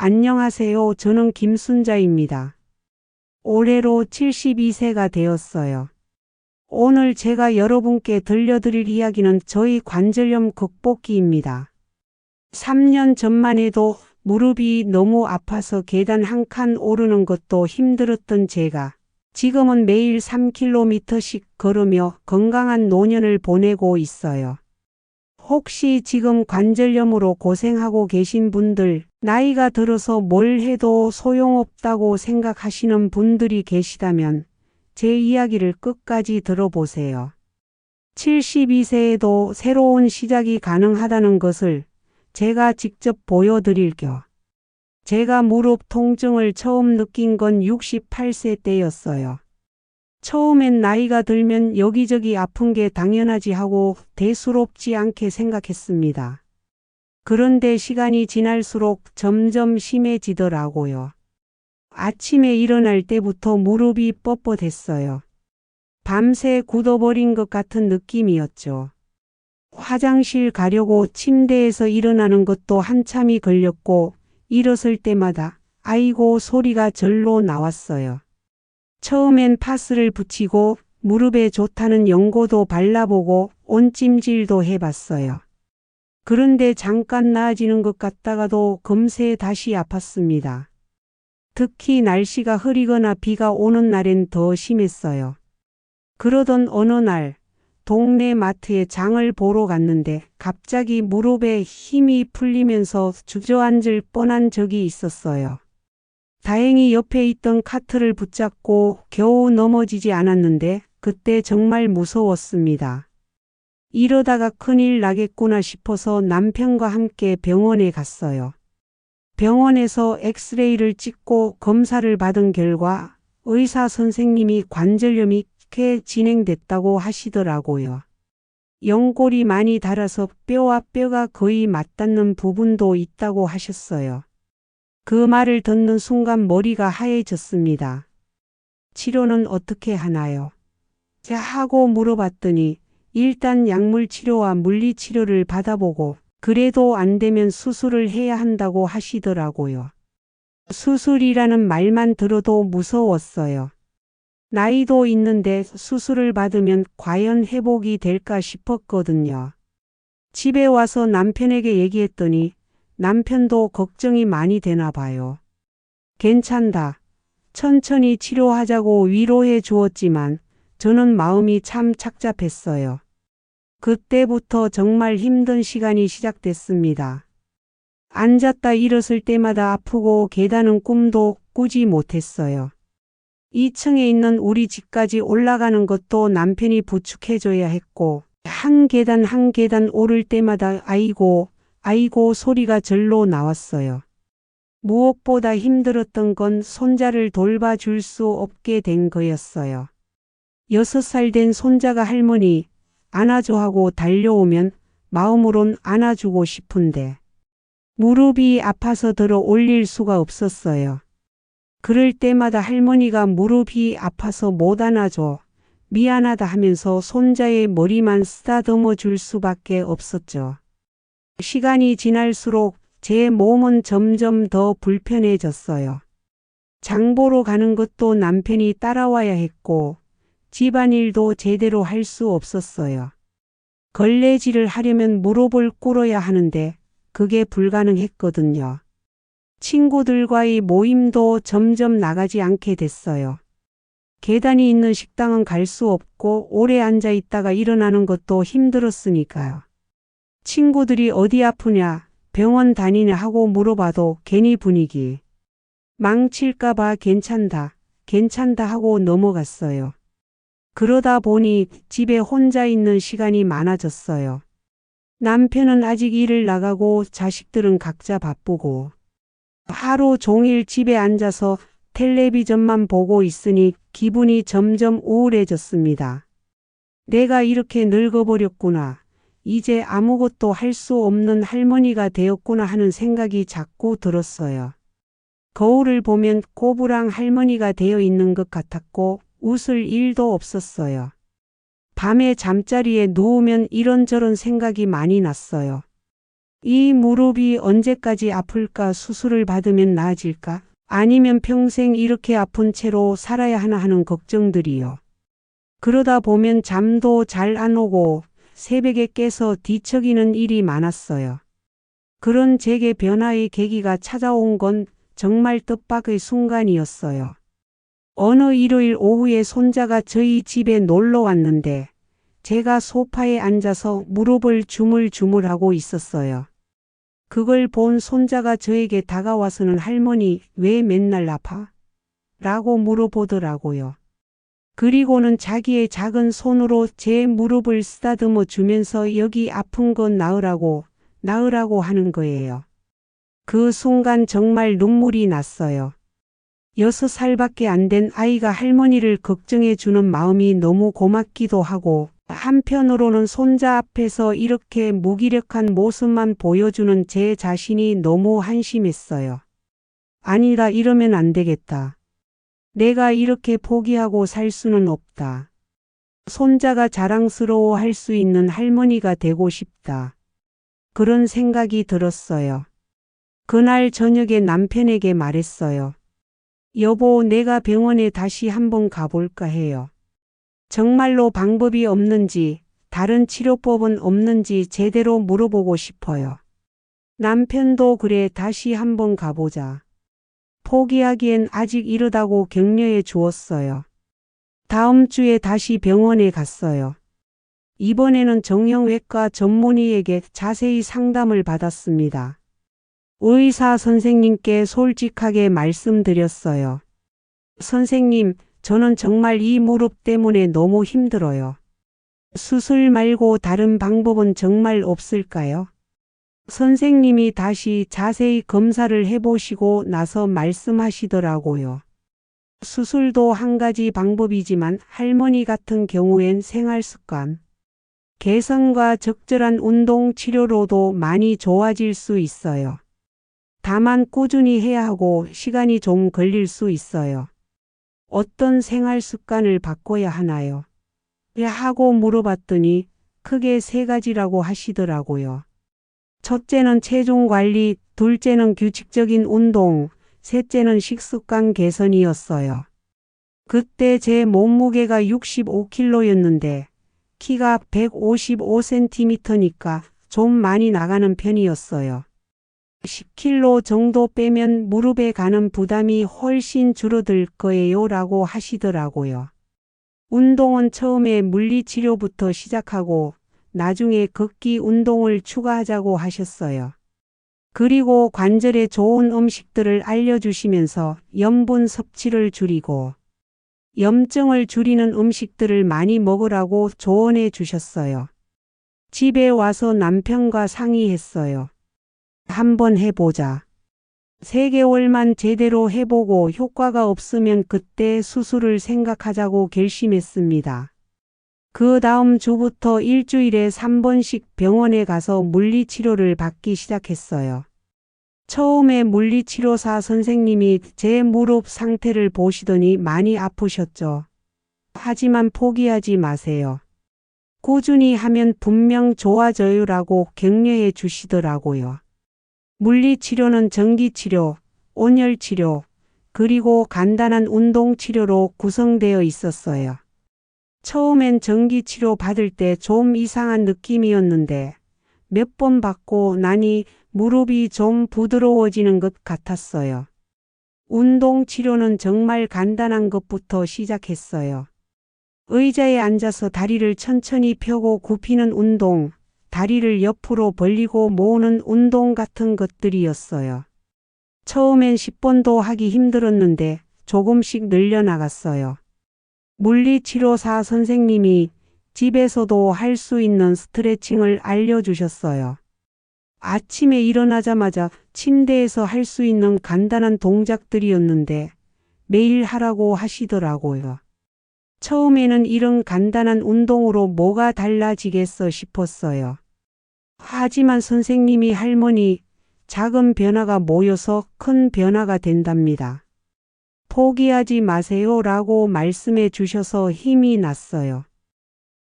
안녕하세요. 저는 김순자입니다. 올해로 72세가 되었어요. 오늘 제가 여러분께 들려드릴 이야기는 저희 관절염 극복기입니다. 3년 전만 해도 무릎이 너무 아파서 계단 한 칸 오르는 것도 힘들었던 제가 지금은 매일 3km씩 걸으며 건강한 노년을 보내고 있어요. 혹시 지금 관절염으로 고생하고 계신 분들, 나이가 들어서 뭘 해도 소용없다고 생각하시는 분들이 계시다면 제 이야기를 끝까지 들어보세요. 72세에도 새로운 시작이 가능하다는 것을 제가 직접 보여드릴 겨. 제가 무릎 통증을 처음 느낀 건 68세 때였어요. 처음엔 나이가 들면 여기저기 아픈 게 당연하지 하고 대수롭지 않게 생각했습니다. 그런데 시간이 지날수록 점점 심해지더라고요. 아침에 일어날 때부터 무릎이 뻣뻣했어요. 밤새 굳어버린 것 같은 느낌이었죠. 화장실 가려고 침대에서 일어나는 것도 한참이 걸렸고 일었을 때마다 아이고 소리가 절로 나왔어요. 처음엔 파스를 붙이고 무릎에 좋다는 연고도 발라보고 온찜질도 해봤어요. 그런데 잠깐 나아지는 것 같다가도 금세 다시 아팠습니다. 특히 날씨가 흐리거나 비가 오는 날엔 더 심했어요. 그러던 어느 날 동네 마트에 장을 보러 갔는데 갑자기 무릎에 힘이 풀리면서 주저앉을 뻔한 적이 있었어요. 다행히 옆에 있던 카트를 붙잡고 겨우 넘어지지 않았는데 그때 정말 무서웠습니다. 이러다가 큰일 나겠구나 싶어서 남편과 함께 병원에 갔어요. 병원에서 엑스레이를 찍고 검사를 받은 결과 의사 선생님이 관절염이 꽤 진행됐다고 하시더라고요. 연골이 많이 닳아서 뼈와 뼈가 거의 맞닿는 부분도 있다고 하셨어요. 그 말을 듣는 순간 머리가 하얘졌습니다. 치료는 어떻게 하나요? 자 하고 물어봤더니 일단 약물 치료와 물리 치료를 받아보고 그래도 안 되면 수술을 해야 한다고 하시더라고요. 수술이라는 말만 들어도 무서웠어요. 나이도 있는데 수술을 받으면 과연 회복이 될까 싶었거든요. 집에 와서 남편에게 얘기했더니 남편도 걱정이 많이 되나 봐요. 괜찮다. 천천히 치료하자고 위로해 주었지만 저는 마음이 참 착잡했어요. 그때부터 정말 힘든 시간이 시작됐습니다. 앉았다 일었을 때마다 아프고 계단은 꿈도 꾸지 못했어요. 2층에 있는 우리 집까지 올라가는 것도 남편이 부축해줘야 했고, 한 계단 한 계단 오를 때마다 아이고, 아이고 소리가 절로 나왔어요. 무엇보다 힘들었던 건 손자를 돌봐줄 수 없게 된 거였어요. 여섯 살 된 손자가 할머니 안아줘 하고 달려오면 마음으론 안아주고 싶은데 무릎이 아파서 들어 올릴 수가 없었어요. 그럴 때마다 할머니가 무릎이 아파서 못 안아줘 미안하다 하면서 손자의 머리만 쓰다듬어 줄 수밖에 없었죠. 시간이 지날수록 제 몸은 점점 더 불편해졌어요. 장보러 가는 것도 남편이 따라와야 했고 집안일도 제대로 할 수 없었어요. 걸레질을 하려면 무릎을 꿇어야 하는데 그게 불가능했거든요. 친구들과의 모임도 점점 나가지 않게 됐어요. 계단이 있는 식당은 갈 수 없고 오래 앉아 있다가 일어나는 것도 힘들었으니까요. 친구들이 어디 아프냐, 병원 다니냐 하고 물어봐도 괜히 분위기. 망칠까봐 괜찮다, 괜찮다 하고 넘어갔어요. 그러다 보니 집에 혼자 있는 시간이 많아졌어요. 남편은 아직 일을 나가고 자식들은 각자 바쁘고 하루 종일 집에 앉아서 텔레비전만 보고 있으니 기분이 점점 우울해졌습니다. 내가 이렇게 늙어버렸구나. 이제 아무것도 할 수 없는 할머니가 되었구나 하는 생각이 자꾸 들었어요. 거울을 보면 꼬부랑 할머니가 되어 있는 것 같았고 웃을 일도 없었어요. 밤에 잠자리에 누우면 이런저런 생각이 많이 났어요. 이 무릎이 언제까지 아플까 수술을 받으면 나아질까? 아니면 평생 이렇게 아픈 채로 살아야 하나 하는 걱정들이요. 그러다 보면 잠도 잘 안 오고 새벽에 깨서 뒤척이는 일이 많았어요. 그런 제게 변화의 계기가 찾아온 건 정말 뜻밖의 순간이었어요. 어느 일요일 오후에 손자가 저희 집에 놀러 왔는데 제가 소파에 앉아서 무릎을 주물주물하고 있었어요. 그걸 본 손자가 저에게 다가와서는 할머니 왜 맨날 아파? 라고 물어보더라고요. 그리고는 자기의 작은 손으로 제 무릎을 쓰다듬어 주면서 여기 아픈 건 나으라고, 나으라고 하는 거예요. 그 순간 정말 눈물이 났어요. 여섯 살밖에 안 된 아이가 할머니를 걱정해 주는 마음이 너무 고맙기도 하고, 한편으로는 손자 앞에서 이렇게 무기력한 모습만 보여주는 제 자신이 너무 한심했어요. 아니다, 이러면 안 되겠다. 내가 이렇게 포기하고 살 수는 없다. 손자가 자랑스러워 할 수 있는 할머니가 되고 싶다. 그런 생각이 들었어요. 그날 저녁에 남편에게 말했어요. 여보, 내가 병원에 다시 한번 가볼까 해요. 정말로 방법이 없는지, 다른 치료법은 없는지 제대로 물어보고 싶어요. 남편도 그래, 다시 한번 가보자. 포기하기엔 아직 이르다고 격려해 주었어요. 다음 주에 다시 병원에 갔어요. 이번에는 정형외과 전문의에게 자세히 상담을 받았습니다. 의사 선생님께 솔직하게 말씀드렸어요. 선생님, 저는 정말 이 무릎 때문에 너무 힘들어요. 수술 말고 다른 방법은 정말 없을까요? 선생님이 다시 자세히 검사를 해보시고 나서 말씀하시더라고요. 수술도 한 가지 방법이지만 할머니 같은 경우엔 생활 습관, 개선과 적절한 운동 치료로도 많이 좋아질 수 있어요. 다만 꾸준히 해야 하고 시간이 좀 걸릴 수 있어요. 어떤 생활 습관을 바꿔야 하나요? 왜 하고 물어봤더니 크게 세 가지라고 하시더라고요. 첫째는 체중 관리, 둘째는 규칙적인 운동, 셋째는 식습관 개선이었어요. 그때 제 몸무게가 65kg였는데 키가 155cm니까 좀 많이 나가는 편이었어요. 10kg 정도 빼면 무릎에 가는 부담이 훨씬 줄어들 거예요 라고 하시더라고요. 운동은 처음에 물리치료부터 시작하고 나중에 걷기 운동을 추가하자고 하셨어요. 그리고 관절에 좋은 음식들을 알려주시면서 염분 섭취를 줄이고 염증을 줄이는 음식들을 많이 먹으라고 조언해 주셨어요. 집에 와서 남편과 상의했어요. 한번 해보자. 3개월만 제대로 해보고 효과가 없으면 그때 수술을 생각하자고 결심했습니다. 그 다음 주부터 일주일에 3번씩 병원에 가서 물리치료를 받기 시작했어요. 처음에 물리치료사 선생님이 제 무릎 상태를 보시더니 많이 아프셨죠. 하지만 포기하지 마세요. 꾸준히 하면 분명 좋아져요라고 격려해 주시더라고요. 물리치료는 전기치료, 온열치료, 그리고 간단한 운동치료로 구성되어 있었어요. 처음엔 전기치료 받을 때 좀 이상한 느낌이었는데 몇 번 받고 나니 무릎이 좀 부드러워지는 것 같았어요. 운동 치료는 정말 간단한 것부터 시작했어요. 의자에 앉아서 다리를 천천히 펴고 굽히는 운동, 다리를 옆으로 벌리고 모으는 운동 같은 것들이었어요. 처음엔 10번도 하기 힘들었는데 조금씩 늘려나갔어요. 물리치료사 선생님이 집에서도 할 수 있는 스트레칭을 알려주셨어요. 아침에 일어나자마자 침대에서 할 수 있는 간단한 동작들이었는데 매일 하라고 하시더라고요. 처음에는 이런 간단한 운동으로 뭐가 달라지겠어 싶었어요. 하지만 선생님이 할머니, 작은 변화가 모여서 큰 변화가 된답니다. 포기하지 마세요 라고 말씀해 주셔서 힘이 났어요.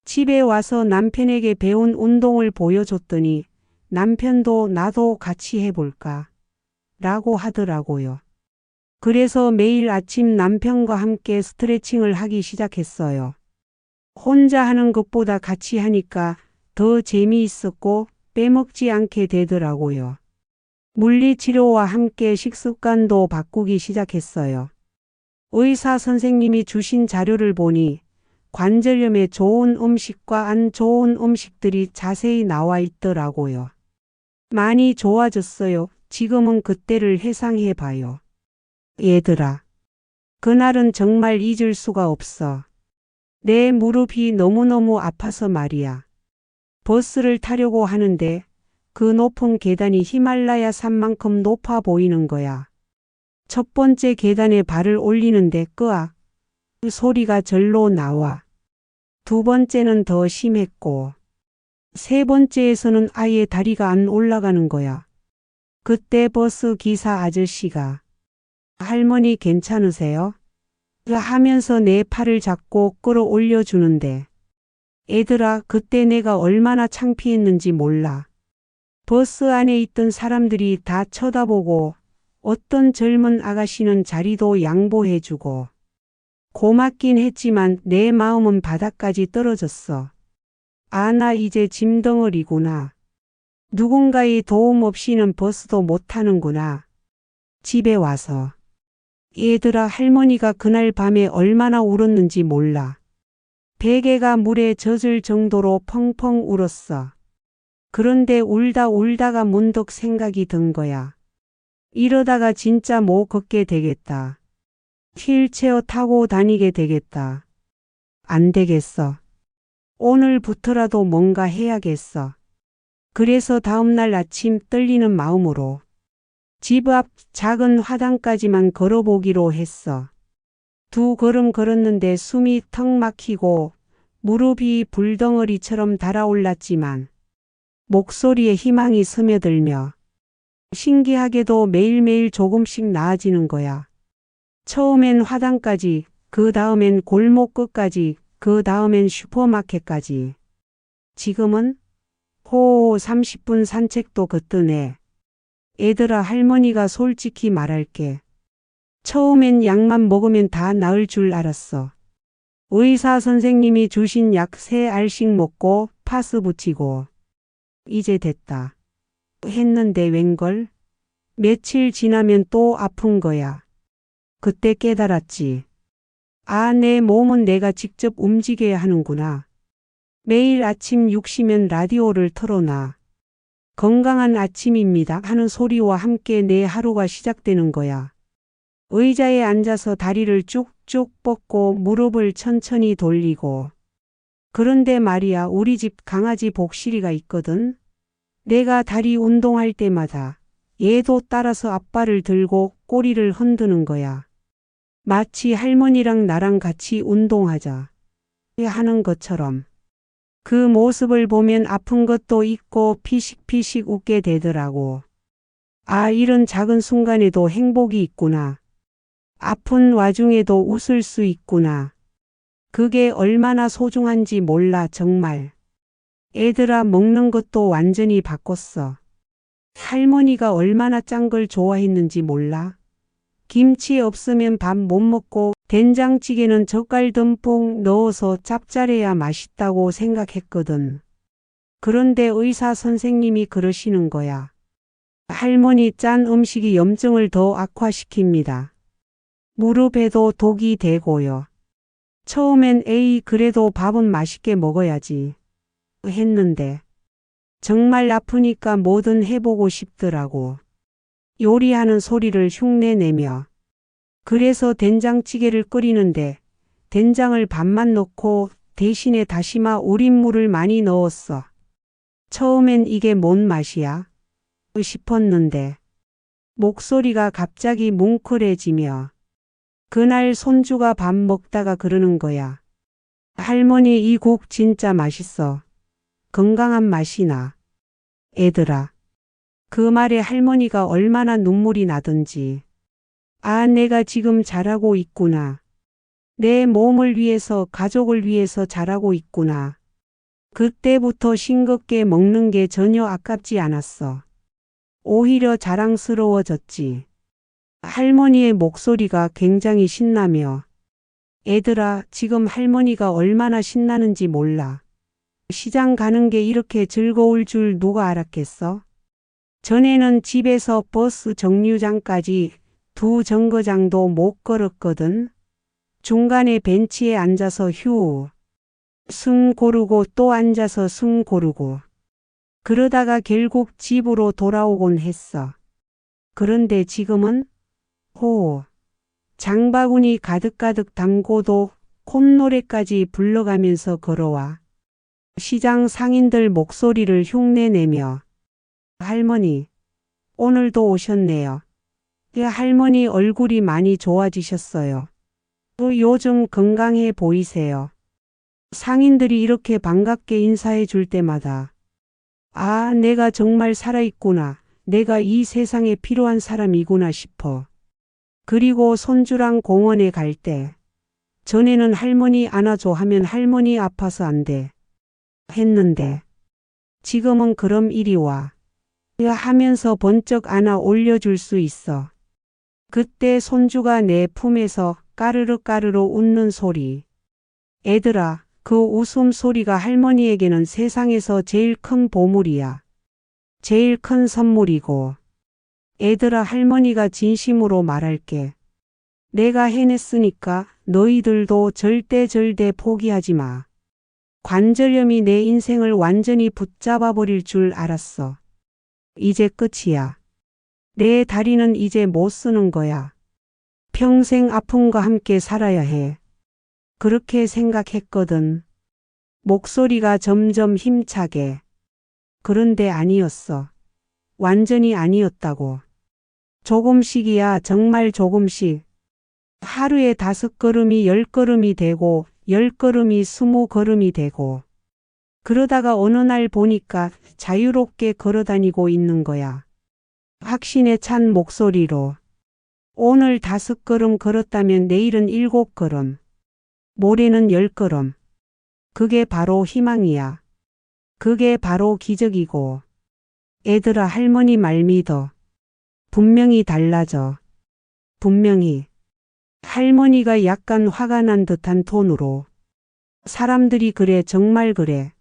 집에 와서 남편에게 배운 운동을 보여줬더니 남편도 나도 같이 해볼까? 라고 하더라고요. 그래서 매일 아침 남편과 함께 스트레칭을 하기 시작했어요. 혼자 하는 것보다 같이 하니까 더 재미있었고 빼먹지 않게 되더라고요. 물리치료와 함께 식습관도 바꾸기 시작했어요. 의사 선생님이 주신 자료를 보니 관절염에 좋은 음식과 안 좋은 음식들이 자세히 나와 있더라고요. 많이 좋아졌어요. 지금은 그때를 회상해 봐요. 얘들아. 그날은 정말 잊을 수가 없어. 내 무릎이 너무너무 아파서 말이야. 버스를 타려고 하는데 그 높은 계단이 히말라야 산만큼 높아 보이는 거야. 첫 번째 계단에 발을 올리는데 끄악. 그 소리가 절로 나와. 두 번째는 더 심했고, 세 번째에서는 아예 다리가 안 올라가는 거야. 그때 버스 기사 아저씨가 할머니 괜찮으세요? 하면서 내 팔을 잡고 끌어올려 주는데 애들아 그때 내가 얼마나 창피했는지 몰라. 버스 안에 있던 사람들이 다 쳐다보고 어떤 젊은 아가씨는 자리도 양보해주고 고맙긴 했지만 내 마음은 바닥까지 떨어졌어. 아, 나 이제 짐덩어리구나. 누군가의 도움 없이는 버스도 못 타는구나. 집에 와서. 얘들아 할머니가 그날 밤에 얼마나 울었는지 몰라. 베개가 물에 젖을 정도로 펑펑 울었어. 그런데 울다 울다가 문득 생각이 든 거야. 이러다가 진짜 못 걷게 되겠다. 휠체어 타고 다니게 되겠다. 안 되겠어. 오늘부터라도 뭔가 해야겠어. 그래서 다음날 아침 떨리는 마음으로 집 앞 작은 화단까지만 걸어보기로 했어. 두 걸음 걸었는데 숨이 턱 막히고 무릎이 불덩어리처럼 달아올랐지만 목소리에 희망이 스며들며 신기하게도 매일매일 조금씩 나아지는 거야. 처음엔 화단까지, 그 다음엔 골목 끝까지, 그 다음엔 슈퍼마켓까지. 지금은 호 30분 산책도 거뜬해. 애들아 할머니가 솔직히 말할게. 처음엔 약만 먹으면 다 나을 줄 알았어. 의사 선생님이 주신 약 세 알씩 먹고 파스 붙이고 이제 됐다. 했는데 웬걸? 며칠 지나면 또 아픈 거야. 그때 깨달았지. 아, 내 몸은 내가 직접 움직여야 하는구나. 매일 아침 6시면 라디오를 틀어놔. 건강한 아침입니다 하는 소리와 함께 내 하루가 시작되는 거야. 의자에 앉아서 다리를 쭉쭉 뻗고 무릎을 천천히 돌리고. 그런데 말이야, 우리 집 강아지 복실이가 있거든. 내가 다리 운동할 때마다 얘도 따라서 앞발을 들고 꼬리를 흔드는 거야. 마치 할머니랑 나랑 같이 운동하자. 하는 것처럼. 그 모습을 보면 아픈 것도 있고 피식피식 웃게 되더라고. 아, 이런 작은 순간에도 행복이 있구나. 아픈 와중에도 웃을 수 있구나. 그게 얼마나 소중한지 몰라, 정말. 애들아, 먹는 것도 완전히 바꿨어. 할머니가 얼마나 짠 걸 좋아했는지 몰라. 김치 없으면 밥 못 먹고 된장찌개는 젓갈 듬뿍 넣어서 짭짤해야 맛있다고 생각했거든. 그런데 의사 선생님이 그러시는 거야. 할머니 짠 음식이 염증을 더 악화시킵니다. 무릎에도 독이 되고요. 처음엔 에이 그래도 밥은 맛있게 먹어야지 했는데 정말 아프니까 뭐든 해보고 싶더라고. 요리하는 소리를 흉내내며 그래서 된장찌개를 끓이는데 된장을 반만 넣고 대신에 다시마 우린물을 많이 넣었어. 처음엔 이게 뭔 맛이야? 싶었는데 목소리가 갑자기 뭉클해지며 그날 손주가 밥 먹다가 그러는 거야. 할머니 이국 진짜 맛있어. 건강한 맛이 나. 애들아. 그 말에 할머니가 얼마나 눈물이 나던지. 아, 내가 지금 잘하고 있구나. 내 몸을 위해서, 가족을 위해서 잘하고 있구나. 그때부터 싱겁게 먹는 게 전혀 아깝지 않았어. 오히려 자랑스러워졌지. 할머니의 목소리가 굉장히 신나며 애들아, 지금 할머니가 얼마나 신나는지 몰라. 시장 가는 게 이렇게 즐거울 줄 누가 알았겠어? 전에는 집에서 버스 정류장까지 두 정거장도 못 걸었거든. 중간에 벤치에 앉아서 휴. 숨 고르고 또 앉아서 숨 고르고. 그러다가 결국 집으로 돌아오곤 했어. 그런데 지금은 호. 장바구니 가득가득 담고도 콧노래까지 불러가면서 걸어와. 시장 상인들 목소리를 흉내내며 할머니, 오늘도 오셨네요. 그 할머니 얼굴이 많이 좋아지셨어요. 또 요즘 건강해 보이세요. 상인들이 이렇게 반갑게 인사해 줄 때마다 아, 내가 정말 살아있구나. 내가 이 세상에 필요한 사람이구나 싶어. 그리고 손주랑 공원에 갈 때 전에는 할머니 안아줘 하면 할머니 아파서 안 돼. 했는데 지금은 그럼 이리 와. 하면서 번쩍 안아 올려줄 수 있어. 그때 손주가 내 품에서 까르르 까르르 웃는 소리. 애들아, 그 웃음 소리가 할머니에게는 세상에서 제일 큰 보물이야. 제일 큰 선물이고. 애들아, 할머니가 진심으로 말할게. 내가 해냈으니까 너희들도 절대 절대 포기하지 마. 관절염이 내 인생을 완전히 붙잡아 버릴 줄 알았어. 이제 끝이야. 내 다리는 이제 못 쓰는 거야. 평생 아픔과 함께 살아야 해. 그렇게 생각했거든. 목소리가 점점 힘차게. 그런데 아니었어. 완전히 아니었다고. 조금씩이야, 정말 조금씩. 하루에 다섯 걸음이 열 걸음이 되고, 열 걸음이 스무 걸음이 되고. 그러다가 어느 날 보니까 자유롭게 걸어 다니고 있는 거야. 확신에 찬 목소리로. 오늘 다섯 걸음 걸었다면 내일은 일곱 걸음. 모레는 열 걸음. 그게 바로 희망이야. 그게 바로 기적이고. 애들아 할머니 말 믿어. 분명히 달라져. 분명히. 할머니가 약간 화가 난 듯한 톤으로. 사람들이 그래 정말 그래.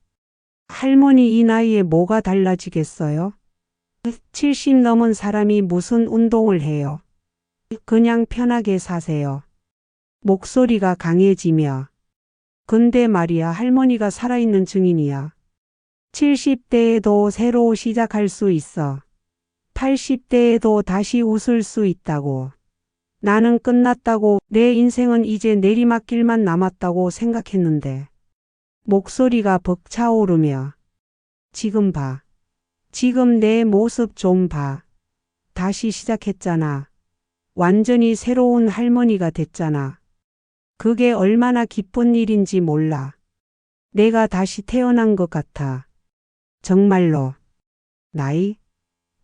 할머니 이 나이에 뭐가 달라지겠어요? 70 넘은 사람이 무슨 운동을 해요? 그냥 편하게 사세요. 목소리가 강해지며. 근데 말이야 할머니가 살아있는 증인이야. 70대에도 새로 시작할 수 있어. 80대에도 다시 웃을 수 있다고. 나는 끝났다고 내 인생은 이제 내리막길만 남았다고 생각했는데. 목소리가 벅차오르며. 지금 봐. 지금 내 모습 좀 봐. 다시 시작했잖아. 완전히 새로운 할머니가 됐잖아. 그게 얼마나 기쁜 일인지 몰라. 내가 다시 태어난 것 같아. 정말로. 나이?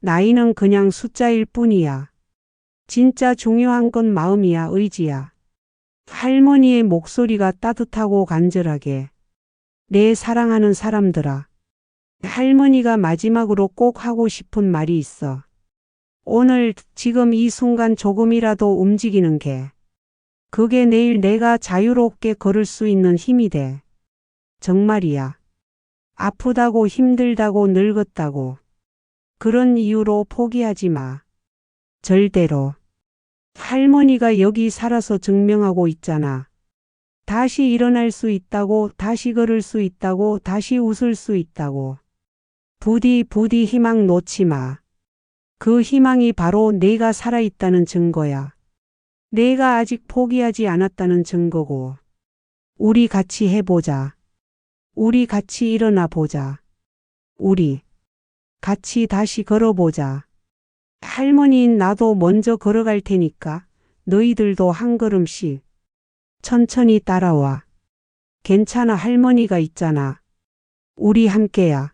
나이는 그냥 숫자일 뿐이야. 진짜 중요한 건 마음이야, 의지야. 할머니의 목소리가 따뜻하고 간절하게. 내 사랑하는 사람들아. 할머니가 마지막으로 꼭 하고 싶은 말이 있어. 오늘, 지금 이 순간 조금이라도 움직이는 게. 그게 내일 내가 자유롭게 걸을 수 있는 힘이 돼. 정말이야. 아프다고 힘들다고 늙었다고. 그런 이유로 포기하지 마. 절대로. 할머니가 여기 살아서 증명하고 있잖아. 다시 일어날 수 있다고, 다시 걸을 수 있다고, 다시 웃을 수 있다고. 부디 부디 희망 놓지 마. 그 희망이 바로 내가 살아있다는 증거야. 내가 아직 포기하지 않았다는 증거고. 우리 같이 해보자. 우리 같이 일어나 보자. 우리 같이 다시 걸어보자. 할머니인 나도 먼저 걸어갈 테니까 너희들도 한 걸음씩 천천히 따라와. 괜찮아 할머니가 있잖아. 우리 함께야.